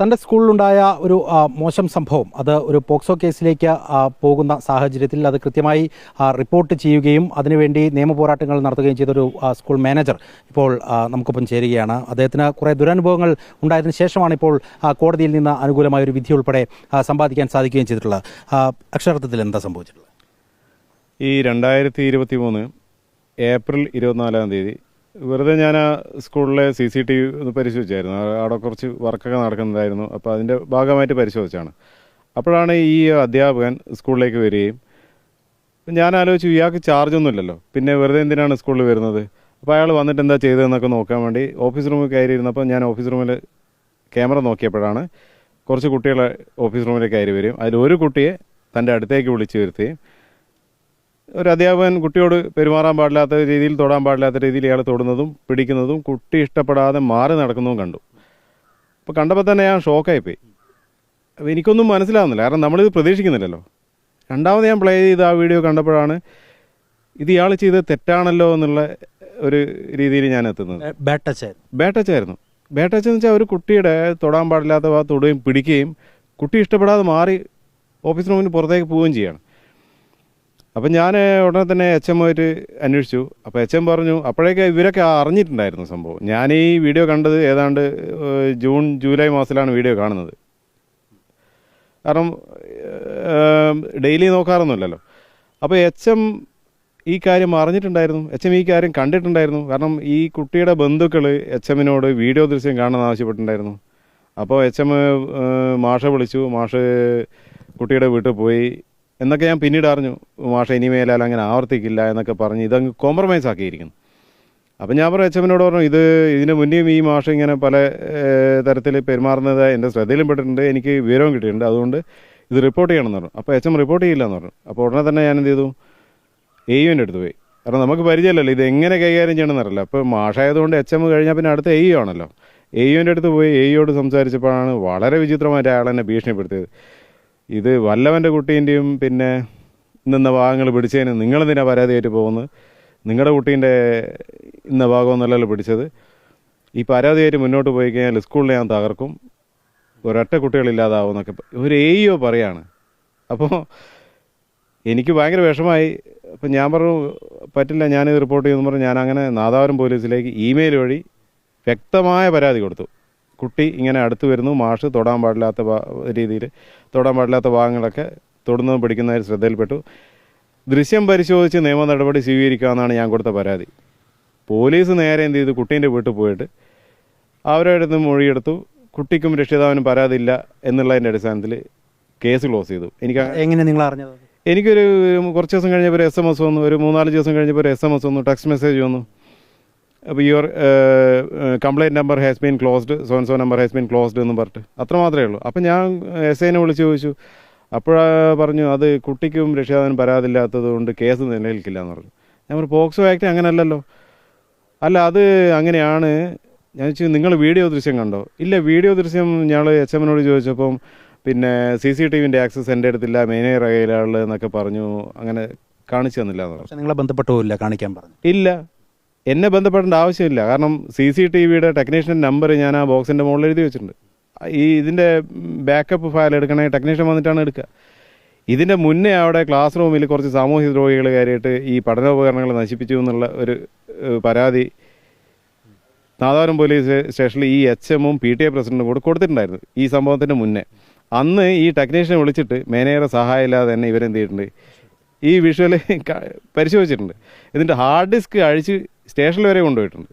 തന്റെ സ്കൂളിലുണ്ടായ ഒരു മോശം സംഭവം. അത് ഒരു പോക്സോ കേസിലേക്ക് പോകുന്ന സാഹചര്യത്തിൽ അത് കൃത്യമായി റിപ്പോർട്ട് ചെയ്യുകയും അതിനുവേണ്ടി നിയമ പോരാട്ടങ്ങൾ നടത്തുകയും ചെയ്തൊരു സ്കൂൾ മാനേജർ ഇപ്പോൾ നമുക്കൊപ്പം ചേരുകയാണ്. അദ്ദേഹത്തിന് കുറേ ദുരനുഭവങ്ങൾ ഉണ്ടായതിനു ശേഷമാണ് ഇപ്പോൾ കോടതിയിൽ നിന്ന് അനുകൂലമായ ഒരു വിധി ഉൾപ്പെടെ സമ്പാദിക്കാൻ സാധിക്കുകയും ചെയ്തിട്ടുള്ളത്. അക്ഷരാർത്ഥത്തിൽ എന്താ സംഭവിച്ചിട്ടുള്ളത്? ഈ രണ്ടായിരത്തി ഇരുപത്തി മൂന്ന് ഏപ്രിൽ ഇരുപത്തിനാലാം തീയതി വെറുതെ ഞാൻ ആ സ്കൂളിലെ സി സി ടി വി ഒന്ന് പരിശോധിച്ചായിരുന്നു. അവിടെ കുറച്ച് വർക്കൊക്കെ നടക്കുന്നതായിരുന്നു. അപ്പോൾ അതിന്റെ ഭാഗമായിട്ട് പരിശോധിച്ചാണ്. അപ്പോഴാണ് ഈ അധ്യാപകൻ സ്കൂളിലേക്ക് വരികയും ഞാൻ ആലോചിച്ചു ഇയാൾക്ക് ചാർജ് ഒന്നുമില്ലല്ലോ പിന്നെ വെറുതെ എന്തിനാണ് സ്കൂളിൽ വരുന്നത്? അപ്പോൾ അയാൾ വന്നിട്ട് എന്താ ചെയ്തതെന്നൊക്കെ നോക്കാൻ വേണ്ടി ഓഫീസ് റൂമിൽ കയറി ഇരുന്നപ്പോൾ ഞാൻ ഓഫീസ് റൂമിൽ ക്യാമറ നോക്കിയപ്പോഴാണ് കുറച്ച് കുട്ടികളെ ഓഫീസ് റൂമിലേക്ക് കയറി വരും അതിൽ ഒരു കുട്ടിയെ തന്റെ അടുത്തേക്ക് വിളിച്ചു വരുത്തുകയും ഒരു അധ്യാപകൻ കുട്ടിയോട് പെരുമാറാൻ പാടില്ലാത്ത രീതിയിൽ തൊടാൻ പാടില്ലാത്ത രീതിയിൽ ഇയാൾ തൊടുന്നതും പിടിക്കുന്നതും കുട്ടി ഇഷ്ടപ്പെടാതെ മാറി നടക്കുന്നതും കണ്ടു. അപ്പോൾ കണ്ടപ്പോൾ തന്നെ ഞാൻ ഷോക്കായിപ്പോയി. അപ്പോൾ എനിക്കൊന്നും മനസ്സിലാവുന്നില്ല. കാരണം നമ്മളിത് പ്രതീക്ഷിക്കുന്നില്ലല്ലോ. രണ്ടാമത് ഞാൻ പ്ലേ ചെയ്ത് ആ വീഡിയോ കണ്ടപ്പോഴാണ് ഇത് ഇയാൾ ചെയ്ത് തെറ്റാണല്ലോ എന്നുള്ള ഒരു രീതിയിൽ ഞാൻ എത്തുന്നത്. ബേട്ടച്ചായിരുന്നു ബേട്ടച്ച എന്ന് വെച്ചാൽ ഒരു കുട്ടിയുടെ തൊടാൻ പാടില്ലാത്ത ഭാഗത്ത് തൊടുകയും പിടിക്കുകയും കുട്ടി ഇഷ്ടപ്പെടാതെ മാറി ഓഫീസ് റൂമിന് പുറത്തേക്ക് പോവുകയും ചെയ്യാണ്. അപ്പം ഞാൻ ഉടനെ തന്നെ എച്ച് എം ആയിട്ട് അന്വേഷിച്ചു. അപ്പോൾ എച്ച് എം പറഞ്ഞു അപ്പോഴേക്ക് ഇവരൊക്കെ അറിഞ്ഞിട്ടുണ്ടായിരുന്നു സംഭവം. ഞാൻ ഈ വീഡിയോ കണ്ടത് ഏതാണ്ട് ജൂൺ ജൂലൈ മാസത്തിലാണ് വീഡിയോ കാണുന്നത്. കാരണം ഡെയിലി നോക്കാറൊന്നുമില്ലല്ലോ. അപ്പോൾ എച്ച് എം ഈ കാര്യം അറിഞ്ഞിട്ടുണ്ടായിരുന്നു. എച്ച് എം ഈ കാര്യം കണ്ടിട്ടുണ്ടായിരുന്നു. കാരണം ഈ കുട്ടിയുടെ ബന്ധുക്കൾ എച്ച് എമ്മിനോട് വീഡിയോ ദൃശ്യം കാണാൻ ആവശ്യപ്പെട്ടിട്ടുണ്ടായിരുന്നു. അപ്പോൾ എച്ച് എം മാഷ വിളിച്ചു. മാഷ് കുട്ടിയുടെ വീട്ടിൽ പോയി. എന്നൊക്കെ ഞാൻ പിന്നീട് അറിഞ്ഞു മാഷ ഇനിമേലാൽ അങ്ങനെ ആവർത്തിക്കില്ല എന്നൊക്കെ പറഞ്ഞ് ഇതങ്ങ് കോംപ്രമൈസ് ആക്കിയിരിക്കുന്നു. അപ്പം ഞാൻ പറഞ്ഞു എച്ച് എമ്മിനോട് പറഞ്ഞു ഇത് ഇതിന് മുന്നേയും ഈ മാഷ ഇങ്ങനെ പല തരത്തിൽ പെരുമാറുന്നത് എന്റെ ശ്രദ്ധയിലും പെട്ടിട്ടുണ്ട് എനിക്ക് വിവരവും കിട്ടിയിട്ടുണ്ട് അതുകൊണ്ട് ഇത് റിപ്പോർട്ട് ചെയ്യണം എന്ന് പറഞ്ഞു. അപ്പോൾ എച്ച് എം റിപ്പോർട്ട് ചെയ്യില്ല എന്ന് പറഞ്ഞു. അപ്പോൾ ഉടനെ തന്നെ ഞാൻ എന്ത് ചെയ്തു? എ യുവിന്റെ അടുത്ത് പോയി. കാരണം നമുക്ക് പരിചയമല്ലല്ലോ ഇത് എങ്ങനെ കൈകാര്യം ചെയ്യണമെന്ന് അറിയില്ല. അപ്പോൾ മാഷായതുകൊണ്ട് എച്ച് എം കഴിഞ്ഞാൽ പിന്നെ അടുത്ത എ യു ആണല്ലോ. എ യുവിന്റെ അടുത്ത് പോയി എ യുയോട് സംസാരിച്ചപ്പോഴാണ് വളരെ വിചിത്രമായിട്ട് അയാൾ എന്നെ ഭീഷണിപ്പെടുത്തിയത്. ഇത് വല്ലവന്റെ കുട്ടീന്റെയും പിന്നെ നിന്ന ഭാഗങ്ങൾ പിടിച്ചതിന് നിങ്ങളെന്തിനാണ് പരാതിയായിട്ട് പോകുന്നത്? നിങ്ങളുടെ കുട്ടീന്റെ ഇന്ന ഭാഗമൊന്നുമല്ലല്ലോ പിടിച്ചത്. ഈ പരാതിയായിട്ട് മുന്നോട്ട് പോയി കഴിഞ്ഞാൽ സ്കൂളിൽ ഞാൻ തകർക്കും. ഒരൊറ്റ കുട്ടികളില്ലാതാവും എന്നൊക്കെ ഒരു എയ്യോ പറയാണ്. അപ്പോൾ എനിക്ക് ഭയങ്കര വിഷമായി അപ്പം ഞാൻ പറഞ്ഞു പറ്റില്ല ഞാനിത് റിപ്പോർട്ട് ചെയ്യുമെന്ന് പറഞ്ഞു. ഞാൻ അങ്ങനെ നാദാപുരം പോലീസിലേക്ക് ഇമെയിൽ വഴി വ്യക്തമായ പരാതി കൊടുത്തു. കുട്ടി ഇങ്ങനെ അടുത്ത് വരുന്നു. മാഷ് തൊടാൻ പാടില്ലാത്ത രീതിയിൽ തൊടാൻ പാടില്ലാത്ത ഭാഗങ്ങളൊക്കെ തൊടുന്നതും പിടിക്കുന്നതിൽ ശ്രദ്ധയിൽപ്പെട്ടു. ദൃശ്യം പരിശോധിച്ച് നിയമ നടപടി സ്വീകരിക്കാമെന്നാണ് ഞാൻ കൊടുത്ത പരാതി. പോലീസ് നേരെ എന്ത് ചെയ്തു? കുട്ടീന്റെ വീട്ടിൽ പോയിട്ട് അവരുടെ അടുത്ത് മൊഴിയെടുത്തു. കുട്ടിക്കും രക്ഷിതാവിനും പരാതിയില്ല എന്നുള്ളതിന്റെ അടിസ്ഥാനത്തിൽ കേസ് ക്ലോസ് ചെയ്തു. എനിക്ക് എങ്ങനെ നിങ്ങൾ അറിഞ്ഞത്? എനിക്കൊരു കുറച്ച് ദിവസം കഴിഞ്ഞപ്പോൾ ഒരു എസ് എം എസ് വന്നു. ഒരു മൂന്നാൽ ദിവസം കഴിഞ്ഞപ്പോൾ ഒരു എസ് എം എസ് വന്നു. ടെക്സ്റ്റ് മെസ്സേജ് വന്നു. Your complaint number has been closed so and so number has been closed എന്ന് പറഞ്ഞിട്ട്. അത്ര മാത്രമേ ഉള്ളൂ. അപ്പം ഞാൻ എസ് ഐനെ വിളിച്ച് ചോദിച്ചു. അപ്പോഴാ പറഞ്ഞു അത് കുട്ടിക്കും രക്ഷിതാവിനും പരാതില്ലാത്തത് കൊണ്ട് കേസ് നിലനിൽക്കില്ല എന്ന് പറഞ്ഞു. ഞാൻ പറഞ്ഞു പോക്സോ ആക്ട് അങ്ങനെയല്ലല്ലോ അല്ല അത് അങ്ങനെയാണ്. ഞാൻ ചോദിച്ചു നിങ്ങൾ വീഡിയോ ദൃശ്യം കണ്ടോ? ഇല്ല വീഡിയോ ദൃശ്യം ഞങ്ങൾ എച്ച് എമ്മിനോട് ചോദിച്ചപ്പം പിന്നെ സി സി ടി വിന്റെ ആക്സസ് എന്റെ അടുത്തില്ല മേനേജർ കയ്യിലുള്ള എന്നൊക്കെ പറഞ്ഞു അങ്ങനെ കാണിച്ചു തന്നില്ല എന്ന് പറഞ്ഞു. നിങ്ങളെ ബന്ധപ്പെട്ടില്ല കാണിക്കാൻ പറഞ്ഞു. ഇല്ല. എന്നെ ബന്ധപ്പെടേണ്ട ആവശ്യമില്ല. കാരണം സി സി ടി വിയുടെ ടെക്നീഷ്യൻ നമ്പർ ഞാൻ ആ ബോക്സിന്റെ മുകളിൽ എഴുതി വെച്ചിട്ടുണ്ട്. ഈ ഇതിന്റെ ബാക്കപ്പ് ഫയൽ എടുക്കണേ ടെക്നീഷ്യൻ വന്നിട്ടാണ് എടുക്കുക. ഇതിന്റെ മുന്നേ അവിടെ ക്ലാസ് റൂമിൽ കുറച്ച് സാമൂഹ്യ ദ്രോഹികൾ കയറിയിട്ട് ഈ പഠനോപകരണങ്ങൾ നശിപ്പിച്ചു എന്നുള്ള ഒരു പരാതി നാദാപുരം പോലീസ് സ്റ്റേഷനിൽ ഈ എച്ച് എമ്മും പി ടി എ പ്രസിഡന്റും കൂടെ കൊടുത്തിട്ടുണ്ടായിരുന്നു ഈ സംഭവത്തിന്റെ മുന്നേ. അന്ന് ഈ ടെക്നീഷ്യനെ വിളിച്ചിട്ട് മേനേജറെ സഹായം ഇല്ലാതെ തന്നെ ഇവരെന്ത് ചെയ്തിട്ടുണ്ട്? ഈ വിഷ്വൽ പരിശോധിച്ചിട്ടുണ്ട്. ഇതിന്റെ ഹാർഡ് ഡിസ്ക് അഴിച്ച് സ്റ്റേഷനിൽ വരെ കൊണ്ടുപോയിട്ടുണ്ട്.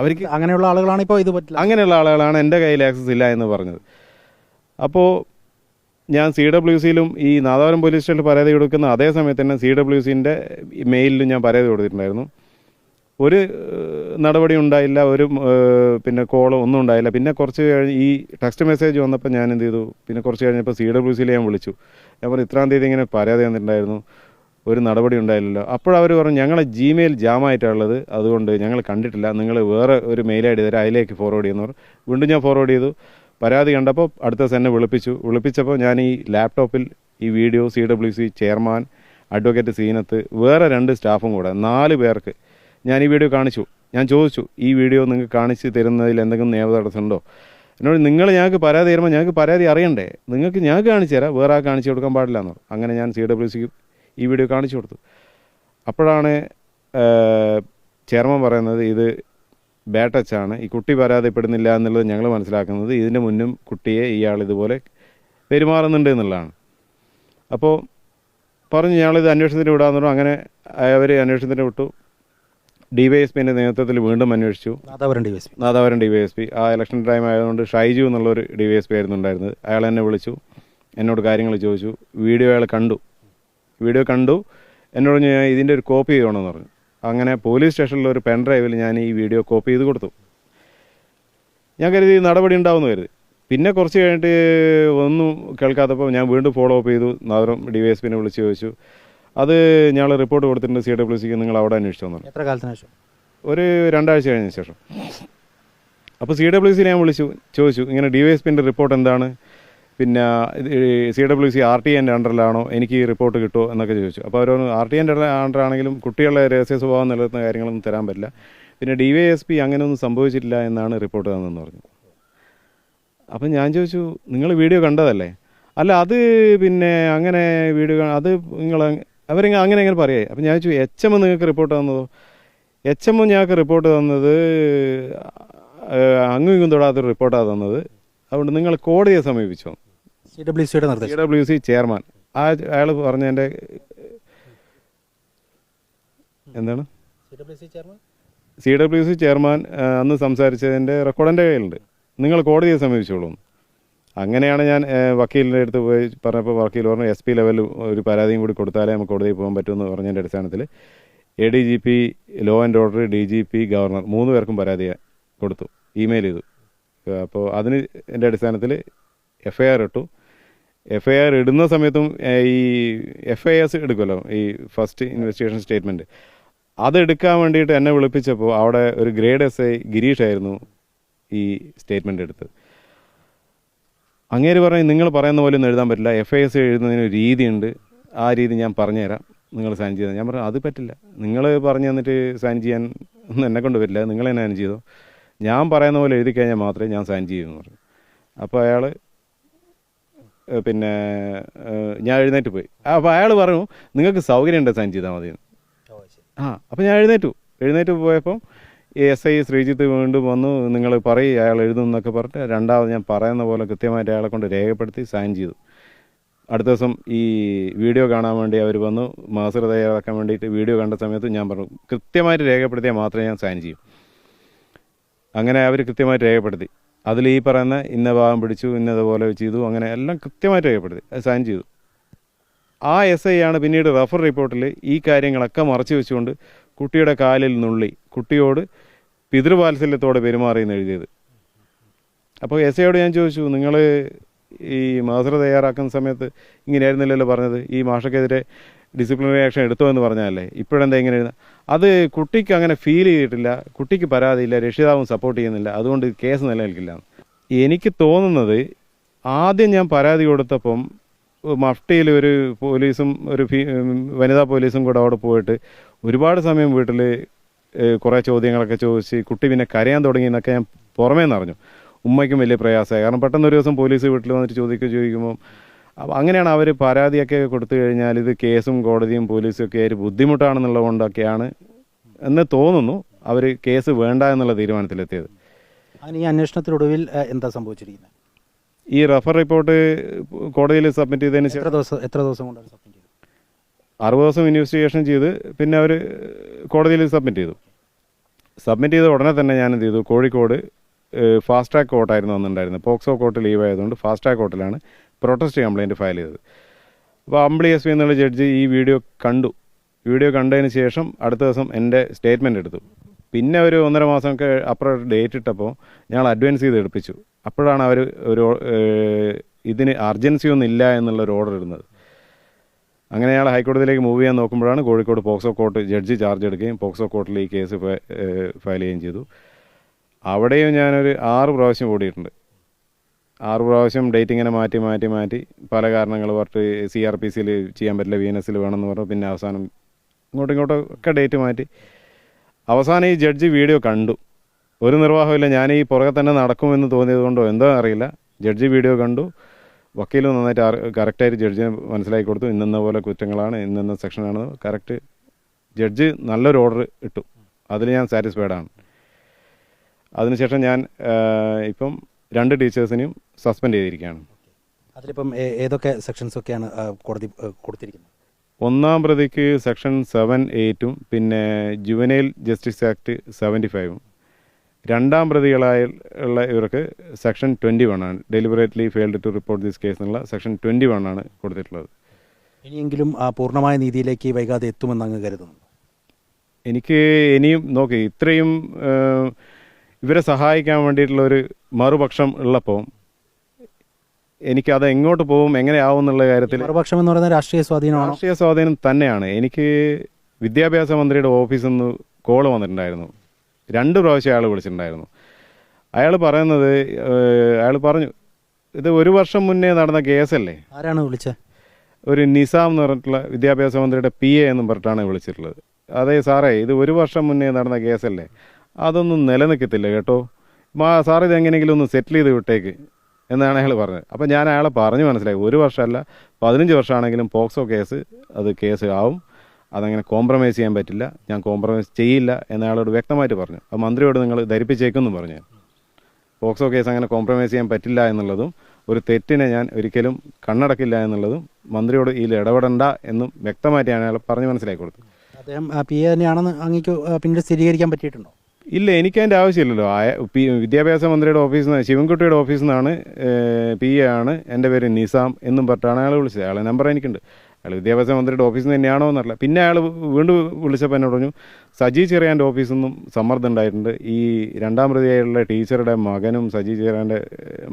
അവർക്ക് അങ്ങനെയുള്ള ആളുകളാണ് ഇപ്പോൾ ഇത് പറ്റില്ല. അങ്ങനെയുള്ള ആളുകളാണ് എന്റെ കയ്യിൽ ആക്സസ് ഇല്ല എന്ന് പറഞ്ഞത്. അപ്പോൾ ഞാൻ സി ഡബ്ല്യു സിയിലും ഈ നാദാപുരം പോലീസ് സ്റ്റേഷനിൽ പരാതി കൊടുക്കുന്ന അതേ സമയത്ത് തന്നെ സി ഡബ്ല്യു സിന്റെ മെയിലിലും ഞാൻ പരാതി കൊടുത്തിട്ടുണ്ടായിരുന്നു. ഒരു നടപടി ഉണ്ടായില്ല ഒരു പിന്നെ കോളോ ഒന്നും ഉണ്ടായില്ല. പിന്നെ കുറച്ച് കഴിഞ്ഞ് ഈ ടെക്സ്റ്റ് മെസ്സേജ് വന്നപ്പോൾ ഞാൻ എന്ത് ചെയ്തു? പിന്നെ കുറച്ച് കഴിഞ്ഞപ്പോൾ സി ഡബ്ല്യു സിയിൽ ഞാൻ വിളിച്ചു. ഞാൻ പറഞ്ഞു ഇത്രാം തീയതി ഇങ്ങനെ പരാതി വന്നിട്ടുണ്ടായിരുന്നു ഒരു നടപടി ഉണ്ടായില്ലല്ലോ. അപ്പോഴവർ പറഞ്ഞു ഞങ്ങളെ ജിമെയിൽ ജാമായിട്ടുള്ളത് അതുകൊണ്ട് ഞങ്ങൾ കണ്ടിട്ടില്ല. നിങ്ങൾ വേറെ ഒരു മെയിൽ ഐ ഡി തരാം. അതിലേക്ക് ഫോർവേഡ് ചെയ്യുന്നു. പറഞ്ഞു വീണ്ടും ഞാൻ ഫോർവേഡ് ചെയ്തു. പരാതി കണ്ടപ്പോൾ അടുത്ത ദിവസം എന്നെ വിളിപ്പിച്ചു. വിളിപ്പിച്ചപ്പോൾ ഞാൻ ഈ ലാപ്ടോപ്പിൽ ഈ video C W C chairman advocate Zeenath വേറെ രണ്ട് സ്റ്റാഫും കൂടെ നാല് പേർക്ക് ഞാൻ ഈ വീഡിയോ കാണിച്ചു. ഞാൻ ചോദിച്ചു ഈ വീഡിയോ നിങ്ങൾക്ക് കാണിച്ച് തരുന്നതിൽ എന്തെങ്കിലും നിയമ തടസ്സമുണ്ടോ? എന്നോട് നിങ്ങൾ ഞങ്ങൾക്ക് പരാതി തരുമ്പോൾ ഞങ്ങൾക്ക് പരാതി അറിയണ്ടേ? നിങ്ങൾക്ക് ഞങ്ങൾക്ക് കാണിച്ചു തരാം. വേറെ ആ കാണിച്ചു കൊടുക്കാൻ പാടില്ല എന്നോ അങ്ങനെ ഞാൻ സി ഡബ്ല്യു സിക്ക് ഈ വീഡിയോ കാണിച്ചു കൊടുത്തു. അപ്പോഴാണ് ചെയർമാൻ പറയുന്നത് ഇത് ബാഡ് ടച്ചാണ് ഈ കുട്ടി പരാതിപ്പെടുന്നില്ല എന്നുള്ളത് ഞങ്ങൾ മനസ്സിലാക്കുന്നത് ഇതിന്റെ മുന്നും കുട്ടിയെ ഇയാൾ ഇതുപോലെ പെരുമാറുന്നുണ്ട് എന്നുള്ളതാണ്. അപ്പോൾ പറഞ്ഞു ഞങ്ങളിത് അന്വേഷണത്തിന് വിടാന്ന് പറഞ്ഞു. അങ്ങനെ അവർ അന്വേഷണത്തിന് വിട്ടു. ഡി വൈ എസ് പിന്റെ നേതൃത്വത്തിൽ വീണ്ടും അന്വേഷിച്ചു. Nadapuram D S P. Nadapuram D Y S P. ആ ഇലക്ഷൻ ടൈം ആയതുകൊണ്ട് ഷൈജു എന്നുള്ളൊരു ഡി വൈ എസ് പി ആയിരുന്നു ഉണ്ടായിരുന്നത്. അയാൾ എന്നെ വിളിച്ചു. എന്നോട് കാര്യങ്ങൾ ചോദിച്ചു. വീഡിയോ അയാൾ കണ്ടു. വീഡിയോ കണ്ടു. എന്നോട് ഞാൻ ഇതിന്റെ ഒരു കോപ്പി ചെയ്യണമെന്ന് പറഞ്ഞു. അങ്ങനെ പോലീസ് സ്റ്റേഷനിൽ ഒരു പെൻ ഡ്രൈവിൽ ഞാൻ ഈ വീഡിയോ കോപ്പി ചെയ്ത് കൊടുത്തു. ഞാൻ കരുതി നടപടി ഉണ്ടാവുമെന്ന് കരുതി. പിന്നെ കുറച്ച് കഴിഞ്ഞിട്ട് ഒന്നും കേൾക്കാത്തപ്പോൾ ഞാൻ വീണ്ടും ഫോളോ അപ്പ് ചെയ്തു. നാദരം ഡി വൈ എസ് പിന്നെ വിളിച്ച് ചോദിച്ചു. അത് ഞങ്ങൾ റിപ്പോർട്ട് കൊടുത്തിട്ടുണ്ട് സി ഡബ്ല്യു സിക്ക് നിങ്ങൾ അവിടെ അന്വേഷിച്ചു പറഞ്ഞു. എത്ര കാലത്തിന് ശേഷം? ഒരു രണ്ടാഴ്ച കഴിഞ്ഞ ശേഷം. അപ്പോൾ സി ഡബ്ല്യു സി ഞാൻ വിളിച്ചു. ചോദിച്ചു ഇങ്ങനെ ഡി വൈ എസ് പിന്റെ റിപ്പോർട്ട് എന്താണ്? പിന്നെ C W C R T എന്റെ അണ്ടറിലാണോ എനിക്ക് ഈ റിപ്പോർട്ട് കിട്ടുമോ എന്നൊക്കെ ചോദിച്ചു. അപ്പോൾ അവരൊന്ന് ആർ ടി എന്റെ അണ്ടറാണെങ്കിലും കുട്ടികളുടെ രഹസ്യ സ്വഭാവം നിലനിർത്തുന്ന കാര്യങ്ങളൊന്നും തരാൻ പറ്റില്ല. പിന്നെ ഡി വൈ എസ് പി അങ്ങനെയൊന്നും സംഭവിച്ചിട്ടില്ല എന്നാണ് റിപ്പോർട്ട് തന്നെന്ന് പറഞ്ഞു. അപ്പം ഞാൻ ചോദിച്ചു നിങ്ങൾ വീഡിയോ കണ്ടതല്ലേ? അല്ല അത് പിന്നെ അങ്ങനെ വീഡിയോ അത് നിങ്ങൾ അവരിങ്ങ അങ്ങനെ എങ്ങനെ പറയേ അപ്പം ഞാൻ ചോദിച്ചു എച്ച് എം നിങ്ങൾക്ക് റിപ്പോർട്ട് തന്നതോ? എച്ച് എം ഞങ്ങൾക്ക് റിപ്പോർട്ട് തന്നത് അങ്ങും ഇങ്ങും തൊടാത്തൊരു റിപ്പോർട്ടാണ് തന്നത്. അതുകൊണ്ട് നിങ്ങൾ കോടതിയെ സമീപിച്ചോ? സി ഡബ്ല്യു സിയുടെ സി ഡബ്ല്യു സി ചെയർമാൻ ആ അയാൾ പറഞ്ഞതിന്റെ എന്താണ്? സി ഡബ്ല്യു സി ചെയർമാൻ അന്ന് സംസാരിച്ചതിന്റെ റെക്കോർഡ് എന്റെ കയ്യിലുണ്ട്. നിങ്ങൾ കോടതിയെ സമീപിച്ചോളൂ. അങ്ങനെയാണ് ഞാൻ വക്കീലിന്റെ അടുത്ത് പോയി പറഞ്ഞപ്പോൾ വക്കീൽ പറഞ്ഞു എസ് പി ലെവലിൽ ഒരു പരാതിയും കൂടി കൊടുത്താലേ നമുക്ക് കോടതിയിൽ പോകാൻ പറ്റുമെന്ന് പറഞ്ഞതിന്റെ അടിസ്ഥാനത്തിൽ A D G P law and order D G P governor മൂന്ന് പേർക്കും പരാതി കൊടുത്തു. ഇമെയിൽ ചെയ്തു. അപ്പോൾ അതിന് എന്റെ അടിസ്ഥാനത്തിൽ എഫ് ഐ ആർ ഇട്ടു. എഫ് ഐ ആർ ഇടുന്ന സമയത്തും ഈ എഫ് ഐ എസ് എടുക്കുമല്ലോ ഈ ഫസ്റ്റ് ഇൻവെസ്റ്റിഗേഷൻ സ്റ്റേറ്റ്മെന്റ് അതെടുക്കാൻ വേണ്ടിയിട്ട് എന്നെ വിളിപ്പിച്ചപ്പോൾ അവിടെ ഒരു ഗ്രേഡ് എസ് ഐ ഗിരീഷ് ആയിരുന്നു ഈ സ്റ്റേറ്റ്മെന്റ് എടുത്തത് അങ്ങേര് പറഞ്ഞു നിങ്ങൾ പറയുന്ന പോലെ ഒന്നും എഴുതാൻ പറ്റില്ല. എഫ് ഐ എസ് എഴുതുന്നതിന് ഒരു രീതിയുണ്ട്. ആ രീതി ഞാൻ പറഞ്ഞുതരാം. നിങ്ങൾ സൈൻ ചെയ്താൽ ഞാൻ പറഞ്ഞു അത് പറ്റില്ല. നിങ്ങൾ പറഞ്ഞു തന്നിട്ട് സൈൻ ചെയ്യാൻ ഒന്നും എന്നെ കൊണ്ട് പറ്റില്ല. നിങ്ങൾ തന്നെ സൈൻ ചെയ്തോ. ഞാൻ പറയുന്ന പോലെ എഴുതി കഴിഞ്ഞാൽ മാത്രമേ ഞാൻ സൈൻ ചെയ്യൂ എന്ന് പറഞ്ഞു. അപ്പോൾ അയാൾ പിന്നെ ഞാൻ എഴുന്നേറ്റ് പോയി. അപ്പോൾ അയാൾ പറഞ്ഞു നിങ്ങൾക്ക് സൗകര്യം ഉണ്ട് സൈൻ ചെയ്താൽ മതി ആ അപ്പോൾ ഞാൻ എഴുന്നേറ്റു. എഴുന്നേറ്റ് പോയപ്പം എസ് ഐ ശ്രീജിത്ത് വീണ്ടും വന്നു നിങ്ങൾ പറയും അയാൾ എഴുതും എന്നൊക്കെ പറഞ്ഞിട്ട് രണ്ടാമത് ഞാൻ പറയുന്ന പോലെ കൃത്യമായിട്ട് അയാളെ കൊണ്ട് രേഖപ്പെടുത്തി സൈൻ ചെയ്തു. അടുത്ത ദിവസം ഈ വീഡിയോ കാണാൻ വേണ്ടി അവർ വന്നു. മാസ്റ്റർ തയ്യാറാക്കാൻ വേണ്ടിയിട്ട് വീഡിയോ കണ്ട സമയത്ത് ഞാൻ പറഞ്ഞു കൃത്യമായിട്ട് രേഖപ്പെടുത്തിയാൽ മാത്രമേ ഞാൻ സൈൻ ചെയ്യൂ. അങ്ങനെ അവർ കൃത്യമായിട്ട് രേഖപ്പെടുത്തി. അതിൽ ഈ പറയുന്ന ഇന്ന ഭാഗം പിടിച്ചു ഇന്നതുപോലെ ചെയ്തു അങ്ങനെ എല്ലാം കൃത്യമായിട്ട് രേഖപ്പെടുത്തി. സൈൻ ചെയ്തു. ആ എസ് ഐ ആണ് പിന്നീട് റഫർ റിപ്പോർട്ടിൽ ഈ കാര്യങ്ങളൊക്കെ മറച്ചു വെച്ചുകൊണ്ട് കുട്ടിയുടെ കാലിൽ നുള്ളി കുട്ടിയോട് പിതൃവാത്സല്യത്തോടെ പെരുമാറിയെന്ന് എഴുതിയത്. അപ്പോൾ എസ് ഐയോട് ഞാൻ ചോദിച്ചു നിങ്ങൾ ഈ മാസ്റ്റർ തയ്യാറാക്കുന്ന സമയത്ത് ഇങ്ങനെയായിരുന്നില്ലല്ലോ പറഞ്ഞത്? ഈ മാഷക്കെതിരെ ഡിസിപ്ലിനറി ആക്ഷൻ എടുത്തോ എന്ന് പറഞ്ഞാലേ ഇപ്പോഴെന്താ ഇങ്ങനെ എഴുതുന്നത്? അത് കുട്ടിക്ക് അങ്ങനെ ഫീൽ ചെയ്തിട്ടില്ല കുട്ടിക്ക് പരാതിയില്ല രക്ഷിതാവും സപ്പോർട്ട് ചെയ്യുന്നില്ല അതുകൊണ്ട് കേസ് നിലനിൽക്കില്ല. എനിക്ക് തോന്നുന്നത് ആദ്യം ഞാൻ പരാതി കൊടുത്തപ്പം മഫ്റ്റിയിൽ ഒരു പോലീസും ഒരു വനിതാ പോലീസും കൂടെ അവിടെ പോയിട്ട് ഒരുപാട് സമയം വീട്ടിൽ കുറേ ചോദ്യങ്ങളൊക്കെ ചോദിച്ച് കുട്ടി പിന്നെ കരയാൻ തുടങ്ങി എന്നൊക്കെ ഞാൻ പുറമേ നിറഞ്ഞു ഉമ്മയ്ക്കും വലിയ പ്രയാസമായി. കാരണം പെട്ടെന്ന് ഒരു ദിവസം പോലീസ് വീട്ടിൽ വന്നിട്ട് ചോദിക്കുക ചോദിക്കുമ്പോൾ അപ്പോൾ അങ്ങനെയാണ് അവർ പരാതിയൊക്കെ കൊടുത്തു കഴിഞ്ഞാൽ ഇത് കേസും കോടതിയും പോലീസും ഒക്കെ ആയിട്ട് ബുദ്ധിമുട്ടാണെന്നുള്ളത് കൊണ്ടൊക്കെയാണ് എന്ന് തോന്നുന്നു അവർ കേസ് വേണ്ട എന്നുള്ള തീരുമാനത്തിലെത്തിയത്. അങ്ങനെ ഈ അന്വേഷണത്തിനൊടുവിൽ എന്താ സംഭവിച്ചിരിക്കുന്നത്? ഈ റഫർ റിപ്പോർട്ട് കോടതിയിൽ സബ്മിറ്റ് ചെയ്തതിന് ശേഷം എത്ര ദിവസം എത്ര ദിവസം കൊണ്ടാണ് സബ്മിറ്റ് ചെയ്തത്? അറുപത് ദിവസം ഇൻവെസ്റ്റിഗേഷൻ ചെയ്ത് പിന്നെ അവർ കോടതിയിൽ സബ്മിറ്റ് ചെയ്തു. സബ്മിറ്റ് ചെയ്ത ഉടനെ തന്നെ ഞാൻ എന്ത് ചെയ്തു? കോഴിക്കോട് ഫാസ്റ്റ് ട്രാക്ക് കോർട്ടായിരുന്നു അന്നുണ്ടായിരുന്നത്. പോക്സോ കോർട്ട് ലീവ് ആയതുകൊണ്ട് ഫാസ്റ്റ് ട്രാക്ക് കോർട്ടിലാണ് പ്രൊട്ടസ്റ്റ് കംപ്ലയിന്റ് ഫയൽ ചെയ്തത്. അപ്പോൾ അമ്പിളി എസ് പി എന്നുള്ള ജഡ്ജി ഈ വീഡിയോ കണ്ടു. വീഡിയോ കണ്ടതിന് ശേഷം അടുത്ത ദിവസം എന്റെ സ്റ്റേറ്റ്മെന്റ് എടുത്തു. പിന്നെ ഒരു ഒന്നര മാസമൊക്കെ അപ്പുറം ഡേറ്റ് ഇട്ടപ്പോൾ ഞങ്ങൾ അഡ്വാൻസ് ചെയ്ത് എടുപ്പിച്ചു. അപ്പോഴാണ് അവർ ഒരു ഇതിന് അർജൻസി ഒന്നും ഇല്ല എന്നുള്ളൊരു ഓർഡർ ഇടുന്നത്. അങ്ങനെ ഞങ്ങൾ ഹൈക്കോടതിയിലേക്ക് മൂവ് ചെയ്യാൻ നോക്കുമ്പോഴാണ് Kozhikode POCSO court judge charge എടുക്കുകയും പോക്സോ കോർട്ടിൽ ഈ കേസ് ഫയൽ ചെയ്യുകയും ചെയ്തു. അവിടെയും ഞാനൊരു ആറ് പ്രാവശ്യം ഓടിയിട്ടുണ്ട്. ആറ് പ്രാവശ്യം ഡേറ്റ് ഇങ്ങനെ മാറ്റി മാറ്റി മാറ്റി പല കാരണങ്ങൾ പറഞ്ഞിട്ട് സി ആർ പി സിയിൽ ചെയ്യാൻ പറ്റില്ല വി എൻ എസിൽ വേണമെന്ന് പറഞ്ഞു. പിന്നെ അവസാനം ഇങ്ങോട്ടും ഇങ്ങോട്ടും ഒക്കെ ഡേറ്റ് മാറ്റി. അവസാനം ഈ ജഡ്ജി വീഡിയോ കണ്ടു. ഒരു നിർവാഹമില്ല ഞാൻ ഈ പുറകെ തന്നെ നടക്കുമെന്ന് തോന്നിയത് കൊണ്ടോ എന്തോ അറിയില്ല. ജഡ്ജി വീഡിയോ കണ്ടു. വക്കീൽ നന്നായിട്ട് കറക്റ്റായിട്ട് ജഡ്ജിനെ മനസ്സിലാക്കി കൊടുത്തു. ഇന്നെന്ന പോലെ കുറ്റങ്ങളാണ് ഇന്നെന്ന സെക്ഷനാണ് കറക്റ്റ് ജഡ്ജ് നല്ലൊരു ഓർഡർ ഇട്ടു. അതിൽ ഞാൻ സാറ്റിസ്ഫൈഡ് ആണ്. അതിനുശേഷം ഞാൻ ഇപ്പം രണ്ട് ടീച്ചേഴ്സിനെയും സസ്പെൻഡ് ചെയ്തിരിക്കുകയാണ്. അതിലിപ്പം ഏതൊക്കെ സെക്ഷൻസ് ഒക്കെയാണ് കോടതി കൊടുത്തിരിക്കുന്നത്? ഒന്നാം പ്രതിക്ക് സെക്ഷൻ സെവൻ എയ്റ്റും പിന്നെ ജുവനൈൽ ജസ്റ്റിസ് ആക്ട് സെവന്റി ഫൈവും രണ്ടാം പ്രതികളായ ഉള്ള ഇവർക്ക് സെക്ഷൻ ട്വന്റി വൺ ആണ്. Deliberately failed to report this case എന്നുള്ള സെക്ഷൻ ട്വന്റി വൺ ആണ് കൊടുത്തിട്ടുള്ളത്. ഇനിയെങ്കിലും ആ, പൂർണമായ നീതിയിലേക്ക് വൈകാതെ എത്തുമെന്ന് അങ്ങ് കരുതുന്നു. എനിക്ക് ഇനിയും നോക്കി ഇത്രയും ഇവരെ സഹായിക്കാൻ വേണ്ടിയിട്ടുള്ള ഒരു മറുപക്ഷം ഉള്ളപ്പോൾ എനിക്കത് എങ്ങോട്ട് പോകും എങ്ങനെയാവും എന്നുള്ള കാര്യത്തിൽ മറുപക്ഷം എന്ന് പറയുന്നത് രാഷ്ട്രീയ സ്വാധീനം രാഷ്ട്രീയ സ്വാധീനം തന്നെയാണ്. എനിക്ക് വിദ്യാഭ്യാസ മന്ത്രിയുടെ ഓഫീസിൽ നിന്ന് കോൾ വന്നിട്ടുണ്ടായിരുന്നു. രണ്ട് പ്രാവശ്യം അയാൾ വിളിച്ചിട്ടുണ്ടായിരുന്നു. അയാൾ പറയുന്നത് അയാൾ പറഞ്ഞു ഇത് ഒരു വർഷം മുന്നേ നടന്ന കേസല്ലേ? ആരാണ് വിളിച്ചത്? ഒരു നിസാം എന്ന് പറഞ്ഞിട്ടുള്ള വിദ്യാഭ്യാസ മന്ത്രിയുടെ പി എ എന്നും പറഞ്ഞിട്ടാണ് വിളിച്ചിട്ടുള്ളത്. അതെ സാറേ ഇത് ഒരു വർഷം മുന്നേ നടന്ന കേസല്ലേ? അതൊന്നും നിലനിൽക്കത്തില്ല കേട്ടോ. മാ സാർ ഇത് എങ്ങനെയെങ്കിലും ഒന്ന് സെറ്റിൽ ചെയ്ത് വിട്ടേക്ക് എന്നാണ് അയാൾ പറഞ്ഞത്. അപ്പം ഞാൻ അയാളെ പറഞ്ഞു മനസ്സിലായി. ഒരു വർഷമല്ല പതിനഞ്ച് വർഷമാണെങ്കിലും പോക്സോ കേസ് അത് കേസ് ആവും. അതങ്ങനെ കോംപ്രമൈസ് ചെയ്യാൻ പറ്റില്ല. ഞാൻ കോംപ്രമൈസ് ചെയ്യില്ല എന്ന് അയാളോട് വ്യക്തമായിട്ട് പറഞ്ഞു. അപ്പോൾ മന്ത്രിയോട് നിങ്ങൾ ധരിപ്പിച്ചേക്കെന്നും പറഞ്ഞു. പോക്സോ കേസ് അങ്ങനെ കോംപ്രമൈസ് ചെയ്യാൻ പറ്റില്ല എന്നുള്ളതും ഒരു തെറ്റിനെ ഞാൻ ഒരിക്കലും കണ്ണടക്കില്ല എന്നുള്ളതും മന്ത്രിയോട് ഇതിൽ ഇടപെടണ്ട എന്നും വ്യക്തമായിട്ട് ഞാൻ പറഞ്ഞു പറഞ്ഞ് മനസ്സിലാക്കി കൊടുത്തു. അദ്ദേഹം പി എ തന്നെയാണെന്ന് അങ്ങേക്ക് പിന്നീട് സ്ഥിരീകരിക്കാൻ പറ്റിയിട്ടുണ്ടോ? ഇല്ല എനിക്ക് അതിന്റെ ആവശ്യമില്ലല്ലോ വിദ്യാഭ്യാസ മന്ത്രിയുടെ ഓഫീസിൽ നിന്ന് ശിവൻകുട്ടിയുടെ ഓഫീസിൽ നിന്നാണ് പി എ ആണ് എന്റെ പേര് നിസാം എന്നും പറഞ്ഞിട്ടാണ് അയാൾ വിളിച്ചത്. അയാളെ നമ്പർ എനിക്കുണ്ട്. അയാൾ വിദ്യാഭ്യാസ മന്ത്രിയുടെ ഓഫീസിൽ നിന്ന് തന്നെയാണോ എന്നറിയില്ല പിന്നെ അയാൾ വീണ്ടും വിളിച്ചപ്പോൾ എന്നെ പറഞ്ഞു സജി ചെറിയാന്റെ ഓഫീസിൽ നിന്നും സമ്മർദ്ദം ഉണ്ടായിട്ടുണ്ട്. ഈ രണ്ടാം പ്രതിയായുള്ള ടീച്ചറുടെ മകനും സജി ചെറിയാന്റെ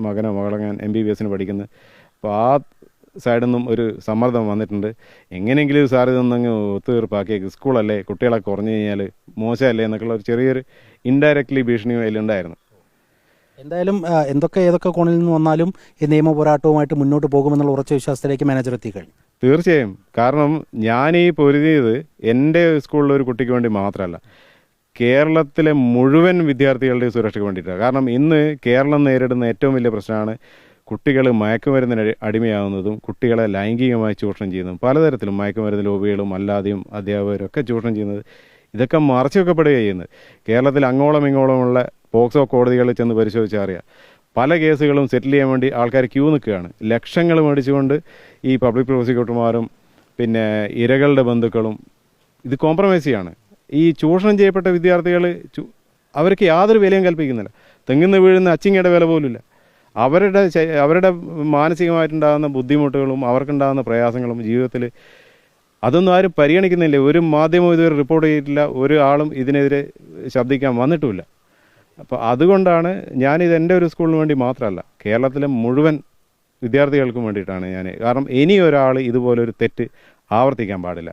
മകനും മകളെ ഞാൻ എം ബി ബി എസിന് പഠിക്കുന്നത്. അപ്പോൾ ആ സൈഡിൽ നിന്നും ഒരു സമ്മർദ്ദം വന്നിട്ടുണ്ട്. എങ്ങനെയെങ്കിലും സാർ ഇതൊന്നങ്ങ് ഒത്തുതീർപ്പാക്കിയേക്ക്. സ്കൂളല്ലേ കുട്ടികളെ കുറഞ്ഞു കഴിഞ്ഞാൽ മോശമല്ലേ എന്നൊക്കെയുള്ള ഒരു ചെറിയൊരു ഇൻഡയറക്റ്റ്ലി ഭീഷണിയും അതിലുണ്ടായിരുന്നു. എന്തായാലും എന്തൊക്കെ ഏതൊക്കെ കോണിൽ നിന്ന് വന്നാലും ഈ നിയമ പോരാട്ടവുമായിട്ട് മുന്നോട്ട് പോകുമെന്നുള്ള ഉറച്ച വിശ്വാസത്തിലേക്ക് മാനേജർ എത്തിക്കഴിഞ്ഞു തീർച്ചയായും. കാരണം ഞാൻ ഈ പൊരുതിയത് എന്റെ സ്കൂളിലെ ഒരു കുട്ടിക്ക് വേണ്ടി മാത്രമല്ല. കേരളത്തിലെ മുഴുവൻ വിദ്യാർത്ഥികളുടെയും സുരക്ഷയ്ക്ക് വേണ്ടിയിട്ടാണ്. കാരണം ഇന്ന് കേരളം നേരിടുന്ന ഏറ്റവും വലിയ പ്രശ്നമാണ് കുട്ടികൾ മയക്കുമരുന്നിന് അടി- അടിമയാവുന്നതും കുട്ടികളെ ലൈംഗികമായി ചൂഷണം ചെയ്യുന്നതും പലതരത്തിലും മയക്കുമരുന്ന് ലോബികളും അല്ലാതെയും അധ്യാപകരും ഒക്കെ ചൂഷണം ചെയ്യുന്നത് ഇതൊക്കെ മറച്ചു വെക്കപ്പെടുകയാണ് ചെയ്യുന്നത്. കേരളത്തിൽ അങ്ങോളം ഇങ്ങോളമുള്ള പോക്സോ കോടതികളിൽ ചെന്ന് പരിശോധിച്ചാൽ അറിയാം. പല കേസുകളും സെറ്റിൽ ചെയ്യാൻ വേണ്ടി ആൾക്കാർ ക്യൂ നിൽക്കുകയാണ്. ലക്ഷങ്ങൾ മേടിച്ചുകൊണ്ട് ഈ പബ്ലിക് പ്രോസിക്യൂട്ടർമാരും പിന്നെ ഇരകളുടെ ബന്ധുക്കളും ഇത് കോംപ്രമൈസ് ചെയ്യാണ്. ഈ ചൂഷണം ചെയ്യപ്പെട്ട വിദ്യാർത്ഥികൾ അവർക്ക് യാതൊരു വിലയും കൽപ്പിക്കുന്നില്ല. തെങ്ങുന്ന വീഴുന്ന അച്ചിങ്ങയുടെ വില പോലുമില്ല. അവരുടെ അവരുടെ മാനസികമായിട്ടുണ്ടാകുന്ന ബുദ്ധിമുട്ടുകളും അവർക്കുണ്ടാകുന്ന പ്രയാസങ്ങളും ജീവിതത്തിൽ അതൊന്നും ആരും പരിഗണിക്കുന്നില്ല. ഒരു മാധ്യമവും ഇതുവരെ റിപ്പോർട്ട് ചെയ്തിട്ടില്ല. ഒരു ആളും ഇതിനെതിരെ ശബ്ദിക്കാൻ വന്നിട്ടുമില്ല. അപ്പോൾ അതുകൊണ്ടാണ് ഞാനിത് എന്റെ ഒരു സ്കൂളിന് വേണ്ടി മാത്രമല്ല കേരളത്തിലെ മുഴുവൻ വിദ്യാർത്ഥികൾക്കും വേണ്ടിയിട്ടാണ് ഞാൻ കാരണം ഇനി ഒരാൾ ഇതുപോലൊരു തെറ്റ് ആവർത്തിക്കാൻ പാടില്ല.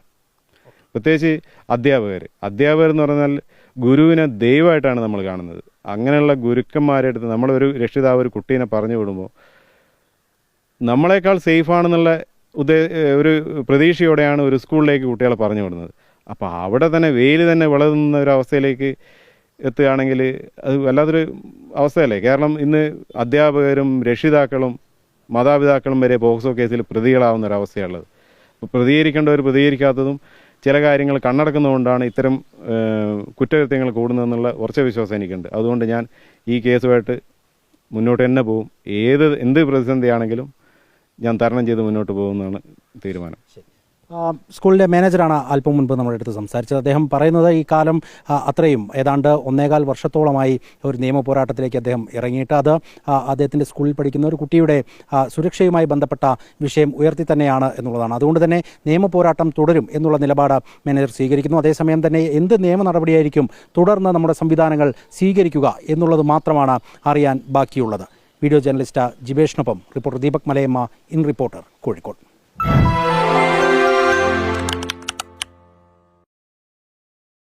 പ്രത്യേകിച്ച് അധ്യാപകർ അധ്യാപകർ എന്ന് പറഞ്ഞാൽ ഗുരുവിനെ ദൈവമായിട്ടാണ് നമ്മൾ കാണുന്നത്. അങ്ങനെയുള്ള ഗുരുക്കന്മാരെ അടുത്ത് നമ്മളൊരു രക്ഷിതാവ് ഒരു കുട്ടീനെ പറഞ്ഞു വിടുമ്പോൾ നമ്മളെക്കാൾ സേഫാണെന്നുള്ള ഉദ്ദേ ഒരു പ്രതീക്ഷയോടെയാണ് ഒരു സ്കൂളിലേക്ക് കുട്ടികളെ പറഞ്ഞു വിടുന്നത്. അപ്പോൾ അവിടെ തന്നെ വെയിൽ തന്നെ വിളതുന്ന ഒരു അവസ്ഥയിലേക്ക് എത്തുകയാണെങ്കിൽ അത് വല്ലാത്തൊരു അവസ്ഥയല്ലേ? കാരണം ഇന്ന് അധ്യാപകരും രക്ഷിതാക്കളും മാതാപിതാക്കളും വരെ പോക്സോ കേസിൽ പ്രതികളാവുന്ന ഒരു അവസ്ഥയുള്ളത് അപ്പോൾ പ്രതികരിക്കേണ്ടവർ പ്രതികരിക്കാത്തതും ചില കാര്യങ്ങൾ കണ്ണടക്കുന്നതുകൊണ്ടാണ് ഇത്തരം കുറ്റകൃത്യങ്ങൾ കൂടുന്നതെന്നുള്ള ഉറച്ച വിശ്വാസം എനിക്കുണ്ട്. അതുകൊണ്ട് ഞാൻ ഈ കേസുമായിട്ട് മുന്നോട്ട് തന്നെ പോകും. ഏത് എന്ത് പ്രതിസന്ധിയാണെങ്കിലും ഞാൻ തരണം ചെയ്ത് മുന്നോട്ട് പോകുമെന്നാണ് തീരുമാനം. സ്കൂളിലെ മാനേജറാണ് അല്പം മുൻപ് നമ്മുടെ അടുത്ത് സംസാരിച്ചത്. അദ്ദേഹം പറയുന്നത് ഈ കാലം അത്രയും ഏതാണ്ട് ഒന്നേകാൽ വർഷത്തോളമായി ഒരു നിയമ പോരാട്ടത്തിലേക്ക് അദ്ദേഹം ഇറങ്ങിയിട്ട് അത് അദ്ദേഹത്തിന്റെ സ്കൂളിൽ പഠിക്കുന്ന ഒരു കുട്ടിയുടെ സുരക്ഷയുമായി ബന്ധപ്പെട്ട വിഷയം ഉയർത്തി തന്നെയാണ് എന്നുള്ളതാണ്. അതുകൊണ്ട് തന്നെ നിയമ പോരാട്ടം തുടരും എന്നുള്ള നിലപാട് മാനേജർ സ്വീകരിക്കുന്നു. അതേസമയം തന്നെ എന്ത് നിയമ നടപടിയായിരിക്കും തുടർന്ന് നമ്മുടെ സംവിധാനങ്ങൾ സ്വീകരിക്കുക എന്നുള്ളത് മാത്രമാണ് അറിയാൻ ബാക്കിയുള്ളത്. Video journalist ജിബേഷിനൊപ്പം reporter Deepak Malayamma in reporter Kozhikode.